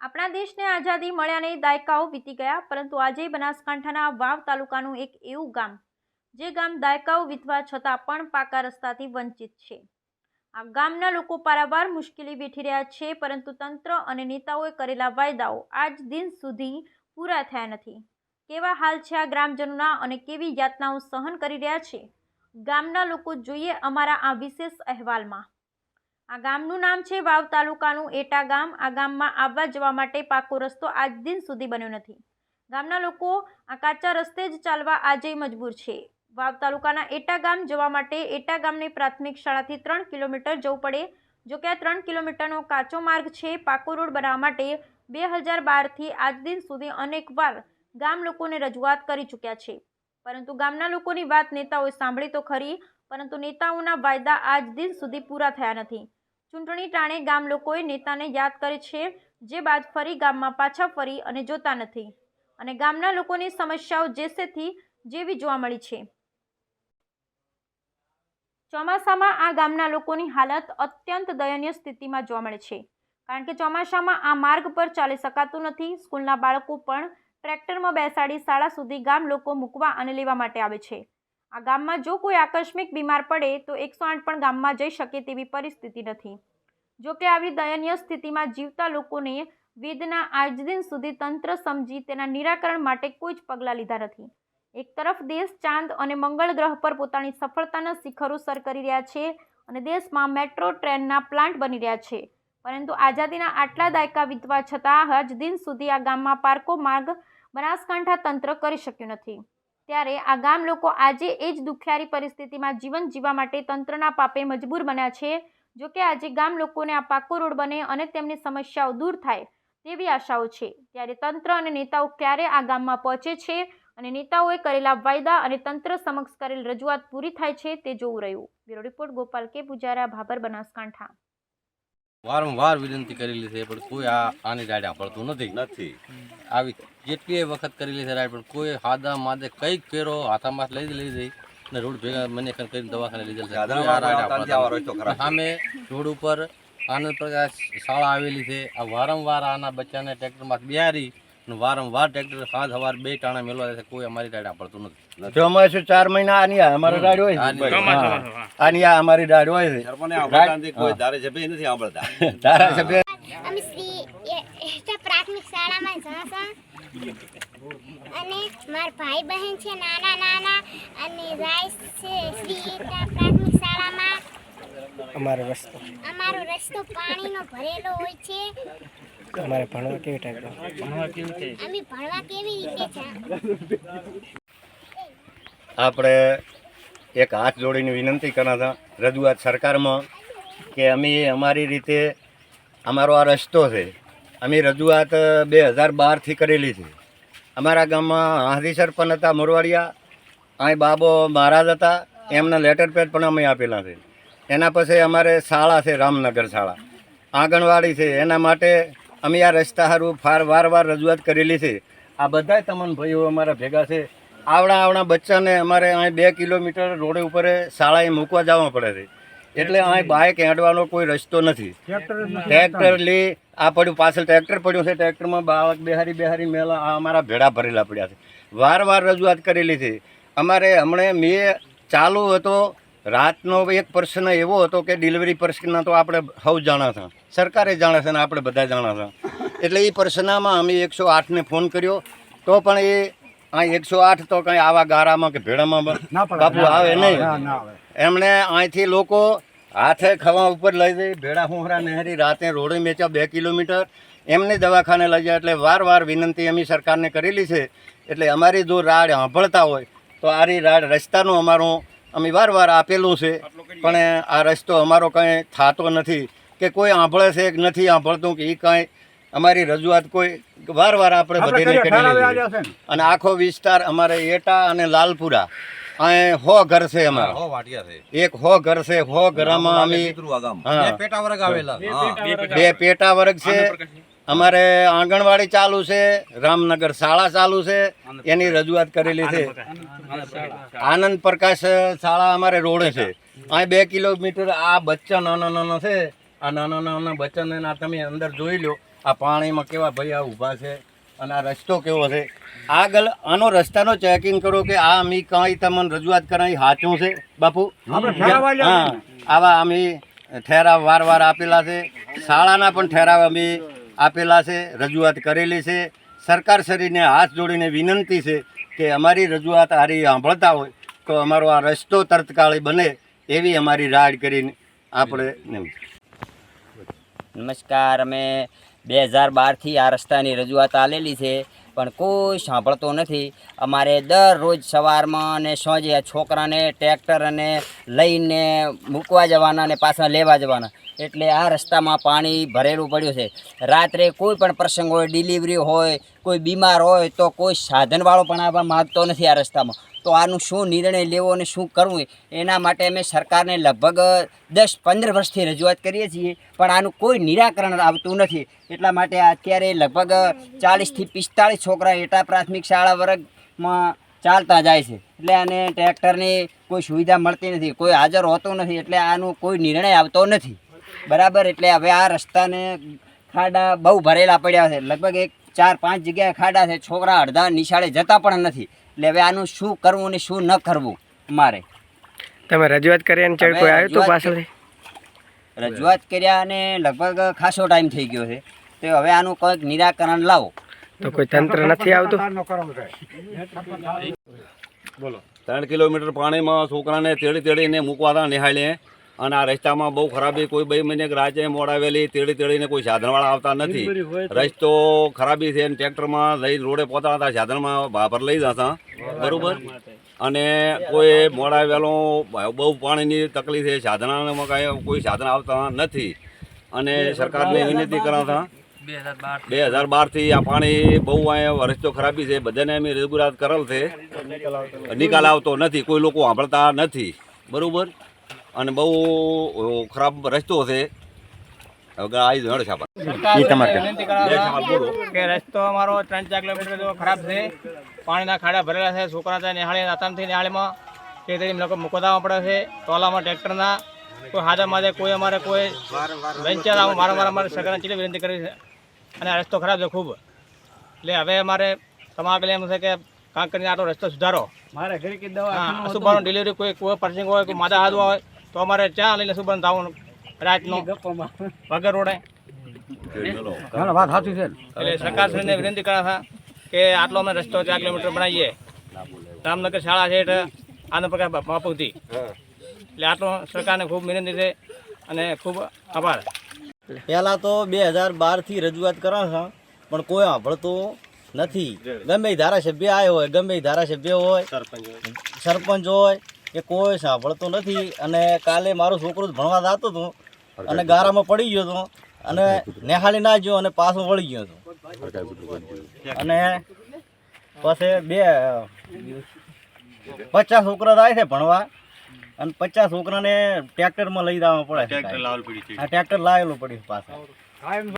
આપણા દેશને આઝાદી મળ્યાને દાયકાઓ વીતી ગયા, પરંતુ આજે બનાસકાંઠાના વાવ તાલુકાનું એક એવું ગામ, જે ગામ દાયકાઓ વીતવા છતાં પણ પાકા રસ્તાથી વંચિત છે. આ ગામના લોકો પારાવાર મુશ્કેલી વેઠી રહ્યા છે, પરંતુ તંત્ર અને નેતાઓએ કરેલા વાયદાઓ આજ દિન સુધી પૂરા થયા નથી. કેવા હાલ છે આ ગ્રામજનોના અને કેવી યાતનાઓ સહન કરી રહ્યા છે? ગામના લોકો જોઈએ અમારા આ વિશેષ અહેવાલમાં. આ ગામનું નામ છે વાવ તાલુકાનું એટા ગામ. આ ગામમાં આવવા જવા માટે પાકો રસ્તો આજ દિન સુધી બન્યો નથી. ગામના લોકો આ કાચા રસ્તે જ ચાલવા આજે મજબૂર છે. વાવ તાલુકાના એટા ગામ જવા માટે એટા ગામની પ્રાથમિક શાળાથી ત્રણ કિલોમીટર જવું પડે. જો કે આ ત્રણ કિલોમીટરનો કાચો માર્ગ છે, પાકો રોડ બનાવવા માટે બે હજાર બારથી આજ દિન સુધી અનેકવાર ગામ લોકોને રજૂઆત કરી ચૂક્યા છે. પરંતુ ગામના લોકોની વાત નેતાઓએ સાંભળી તો ખરી, પરંતુ નેતાઓના વાયદા આજ દિન સુધી પૂરા થયા નથી. ચૂંટણી ટાણે ગામ લોકોએ નેતાને યાદ કરે છે, જે બાદ ફરી ગામમાં પાછા ફરી અને જોતા નથી. અને ગામના લોકોની સમસ્યાઓ જેસેથી જેવી જોવા મળી છે. ચોમાસામાં આ ગામના લોકોની હાલત અત્યંત દયનીય સ્થિતિમાં જોવા મળે છે. કારણ કે ચોમાસામાં આ માર્ગ પર ચાલી શકાતું નથી. સ્કૂલના બાળકો પણ ટ્રેક્ટરમાં બેસાડી શાળા સુધી ગામ લોકો મૂકવા અને લેવા માટે આવે છે. આ ગામમાં જો કોઈ આકસ્મિક બીમાર પડે તો એકસો આઠ પણ ગામમાં જઈ શકે તેવી પરિસ્થિતિ નથી. જોકે આવી દયનીય સ્થિતિમાં જીવતા લોકોને વેદના આજ દિન સુધી તંત્ર સમજી તેના નિરાકરણ માટે કોઈ જ પગલાં લીધા નથી. એક તરફ દેશ ચાંદ અને મંગળ ગ્રહ પર પોતાની સફળતાના શિખરો સર કરી રહ્યા છે અને દેશમાં મેટ્રો ટ્રેનના પ્લાન્ટ બની રહ્યા છે. પરંતુ આઝાદીના આટલા દાયકા વીતવા છતાં આજ દિન સુધી આ ગામમાં પાર્કો માર્ગ, બનાસકાંઠા તંત્ર કરી શક્યું નથી. ત્યારે આ ગામ લોકો આજે એ જ દુખિયારી પરિસ્થિતિમાં જીવન જીવવા માટે તંત્રના પાપે મજબૂર બન્યા છે. જો કે આજે ગામ લોકોને આ પાકો રોડ બને અને તેમની સમસ્યાઓ દૂર થાય તેવી આશાઓ છે. ત્યારે તંત્ર અને નેતાઓ ક્યારે આ ગામમાં પહોંચે છે અને નેતાઓએ કરેલા વાયદા અને તંત્ર સમક્ષ કરેલ રજૂઆત પૂરી થાય છે તે જોવું રહ્યું. બ્યુરો રિપોર્ટ ગોપાલ કે. પૂજારા, ભાભર બનાસકાંઠા. વારંવાર વિનંતી કરેલી છે પણ કોઈ આ આની રાડ્યા પડતું નથી. નથી. આવી કેટલીય વખત કરેલી છે રાડ પણ કોઈ હાદા માદે કંઈક કેરો હાથામાં લઈ લઈ જઈ ને રોડ ભેગા મને કરીને દવાખાને લીધેલ છે રાડે સામે રોડ ઉપર આનંદ પ્રકાશ શાળા આવેલી છે. આ વારંવાર આના બચ્ચાને ટ્રેક્ટરમાં બિહારી અને વારંવાર ટ્રેક્ટર સાંજ સવાર બે ટાણા મેળવા છે. કોઈ અમારી રાડે પડતું નથી. ચોમાસું ચાર મહિના આની અમારે અમારી હોય આની આ અમારી દાઢ હોય છે. ધારાસભ્ય અમે શ્રી એ- પ્રાથમિક શાળામાં અને મારા ભાઈ બહેન છે નાના નાના અને રાઈસ છે શ્રી પ્રાથમિક શાળામાં. અમારો રસ્તો. અમારો રસ્તો પાણીનો ભરેલો હોય છે. અમારે ભણવા કેવી ટાઈપ? અમે ભણવા કેવી રીતે જા આપણે એક હાથ જોડીને વિનંતી કરતા હતા, રજૂઆત સરકારમાં કે અમે અમારી રીતે, અમારો આ રસ્તો છે, અમે રજૂઆત બે હજાર બારથી કરેલી છે. અમારા ગામમાં હાથી સરપંચ હતા મોરવાડિયા અહીં બાબો મહારાજ હતા, એમના લેટર પેડ પણ અમે આપેલા છે. એના પછી અમારે શાળા છે, રામનગર શાળા. આંગણવાડી છે, એના માટે અમે આ રસ્તા સારું ફાર વાર વાર રજૂઆત કરેલી છે. આ બધા તમામ ભાઈઓ અમારા ભેગા છે. આવડા આવડા બચ્ચાને અમારે અહીં બે કિલોમીટર રોડ ઉપર શાળાએ મૂકવા જવા પડે છે. એટલે અહીં બાઇક હેડવાનો કોઈ રસ્તો નથી. ટ્રેક્ટર લી આ પડ્યું પાછળ ટ્રેક્ટર પડ્યું છે ટ્રેક્ટરમાં બાળક બિહારી બિહારી મેલા આ અમારા ભેડા ભરેલા પડ્યા છે. વાર વાર રજૂઆત કરેલી છે. અમારે હમણે મેં ચાલુ હતો રાતનો એક પ્રશ્ન એવો હતો કે ડિલિવરી પ્રશ્ન તો આપણે સૌ જાણા હતા સરકારે જાણે છે ને આપણે બધા જાણા હતા એટલે એ પ્રશ્નમાં અમે એકસો આઠને ફોન કર્યો. તો પણ એ આ એકસો આઠ તો કંઈ આવા ગારામાં કે ભેડામાં બાપુ આવે નહીં. એમણે અહીંથી લોકો હાથે ખવા ઉપર લઈ જઈ ભેડા હુંહરા નહેરી રાતે રોડે મેચ્યા બે કિલોમીટર. એમને દવાખાને લઈ જાય એટલે વાર વાર વિનંતી અમે સરકારને કરેલી છે. એટલે અમારી જો રાડ સાંભળતા હોય તો આરી રાડ રસ્તાનું અમારું અમે વાર વાર આપેલું છે. પણ આ રસ્તો અમારો કંઈ થતો નથી. કે કોઈ આંભળે છે કે નથી આંભળતું કે એ કાંઈ અમારી રજૂઆત કોઈ વાર વાર આપણે બધીને કરી છે અને આખો વિસ્તાર અમારે એટા અને લાલપુરા. અહીં હો ઘર છે અમારા. હો વાટિયા છે. એક હો ઘર છે હો ઘરમાં અમે પેટા વર્ગ આવેલા. બે પેટા વર્ગ છે. અમારે આંગણવાડી ચાલુ છે રામનગર શાળા ચાલુ છે એની રજૂઆત કરેલી છે. આનંદ પ્રકાશ. શાળા અમારે રોડે છે. અહીં બે કિલોમીટર આ બચ્ચા નાના નાના છે. આ નાના નાના બચ્ચાને ના તમે અંદર જોઈ લો. આ પાણીમાં કેવા ભાઈ આ ઊભા છે અને આ રસ્તો કેવો છે? આગળ આનો રસ્તાનો ચેકિંગ કરો કે આ અમે કાંઈ તમને રજૂઆત કરાવી સાચું છે? બાપુ? હા. આવા અમે ઠેરાવ વાર વાર આપેલા છે. શાળાના પણ ઠેરાવ અમે આપેલા છે રજૂઆત કરેલી છે. સરકાર શ્રીને હાથ જોડીને વિનંતી છે કે અમારી રજૂઆત હારી સાંભળતા હોય તો અમારો આ રસ્તો તરતકાળી બને એવી અમારી રાડ કરીને આપણે નમસ્કાર અમે બે હજાર બારથી આ રસ્તાની રજૂઆત આલેલી છે, પણ કોઈ સાંભળતો નથી. અમારે દરરોજ સવારમાં અને સાંજે છોકરાને ટ્રેક્ટર અને લઈને મૂકવા જવાના અને પાછા લેવા જવાના. એટલે આ રસ્તામાં પાણી ભરેલું પડ્યું છે. રાત્રે કોઈ પણ પ્રસંગ હોય ડિલિવરી હોય, કોઈ બીમાર હોય તો કોઈ સાધનવાળો પણ આવવા માગતો નથી આ રસ્તામાં. તો આનું શું નિર્ણય લેવો અને શું કરવું એના માટે અમે સરકારને લગભગ દસ પંદર વર્ષથી રજૂઆત કરીએ છીએ, પણ આનું કોઈ નિરાકરણ આવતું નથી. એટલા માટે અત્યારે લગભગ ચાલીસથી પિસ્તાળીસ છોકરા એટા પ્રાથમિક શાળા વર્ગમાં ચાલતા જાય છે. એટલે આને ટ્રેક્ટરની કોઈ સુવિધા મળતી નથી, કોઈ હાજર હોતું નથી, એટલે આનું કોઈ નિર્ણય આવતો નથી. બરાબર એટલે હવે આ રસ્તાને ખાડા બહુ ભરેલા પડ્યા છે. લગભગ એક ચાર પાંચ જગ્યાએ ખાડા છે. છોકરા અડધા નિશાળે જતા પણ નથી. એટલે હવે આનું શું કરવું ને શું ન કરવું મારે તમે રજૂઆત કર્યા અને કોઈ આવ્યું તો પાછળ રજૂઆત કર્યા અને લગભગ ખાસો ટાઈમ થઈ ગયો છે. તો હવે આનું કંઈક નિરાકરણ લાવો. તો કોઈ તંત્ર નથી આવતું? ત્રણ કિલોમીટર પાણીમાં છોકરાને તેડી તેડીને મૂકવા હતા નિહાળીએ અને આ રસ્તામાં બહુ ખરાબી કોઈ બે મહિને રાજે મોડાવેલી તેડી તેડીને કોઈ સાધનવાળા આવતા નથી. રસ્તો ખરાબી છે ટ્રેક્ટરમાં લઈ રોડે પહોંચતા હતા સાધનમાં ભાભર લઈ જતા. બરાબર? અને કોઈ મોડાવેલો બહુ પાણીની તકલીફ છે સાધનામાં કાંઈ કોઈ સાધન આવતા નથી. અને સરકારને વિનંતી કરાતા બે હજાર બારથી આ પાણી બહુ અહીંયા રસ્તો ખરાબી છે બધાને અમે રજૂઆત કરેલ છે. નિકાલ આવતો નથી કોઈ લોકો સાંભળતા નથી. બરોબર? અને બહુ ખરાબ રસ્તો છે. કે રસ્તો અમારો ત્રણ ચાર કિલોમીટર જેવો ખરાબ છે. પાણીના ખાડા ભરેલા છે છોકરા ત્યાં નિહાળી આસામથી નિહાળીમાં તે તેરી લોકો મૂકવા પડે છે ટોલામાં ટ્રેક્ટરના. કોઈ હાજર માજે કોઈ અમારે કોઈ વેન્ચર આવું મારા મારા અમારે સરકારને ચીલી વિનંતી કરી છે. અને આ રસ્તો ખરાબ છે ખૂબ. એટલે હવે અમારે તમારા તમારે એમ છે કે કાંક કરીને આટલો રસ્તો સુધારો. મારે ઘરે અશુભાનું ડિલિવરી કોઈ કોઈ પર્સિંગ હોય કોઈ માદા હાથ હોય? તો અમારે ચા લઈને અશુભાન થવાનું રાતનો. વગર રોડે. એટલે સરકારશ્રીને વિનંતી કરા હતા કે આટલો અમે રસ્તો ચાર કિલોમીટર બનાવીએ. રામનગર શાળા છે એટલે આનો પ્રકાર બાપુથી એટલે આટલો સરકારને ખૂબ વિનંતી છે અને ખૂબ આભાર. પહેલાં તો બે હજાર બારથી રજૂઆત કરો છો પણ કોઈ સાંભળતું નથી. ગમે ધારાસભ્ય આવ્યો હોય ગમે ધારાસભ્ય હોય. સરપંચ હોય કે કોઈ સાંભળતો નથી. અને કાલે મારું છોકરું ભણવા જતો હતું. અને ગારામાં પડી ગયો હતો. અને નેહાળી ના ગયો અને પાછું વળી ગયો હતો. અને પછી બે પચાસ છોકરા થાય છે ભણવા. અને પચાસ છોકરાને ટ્રેક્ટરમાં લઈ જવા પડે આ ટ્રેક્ટર લાવેલું પડ્યું પાછળ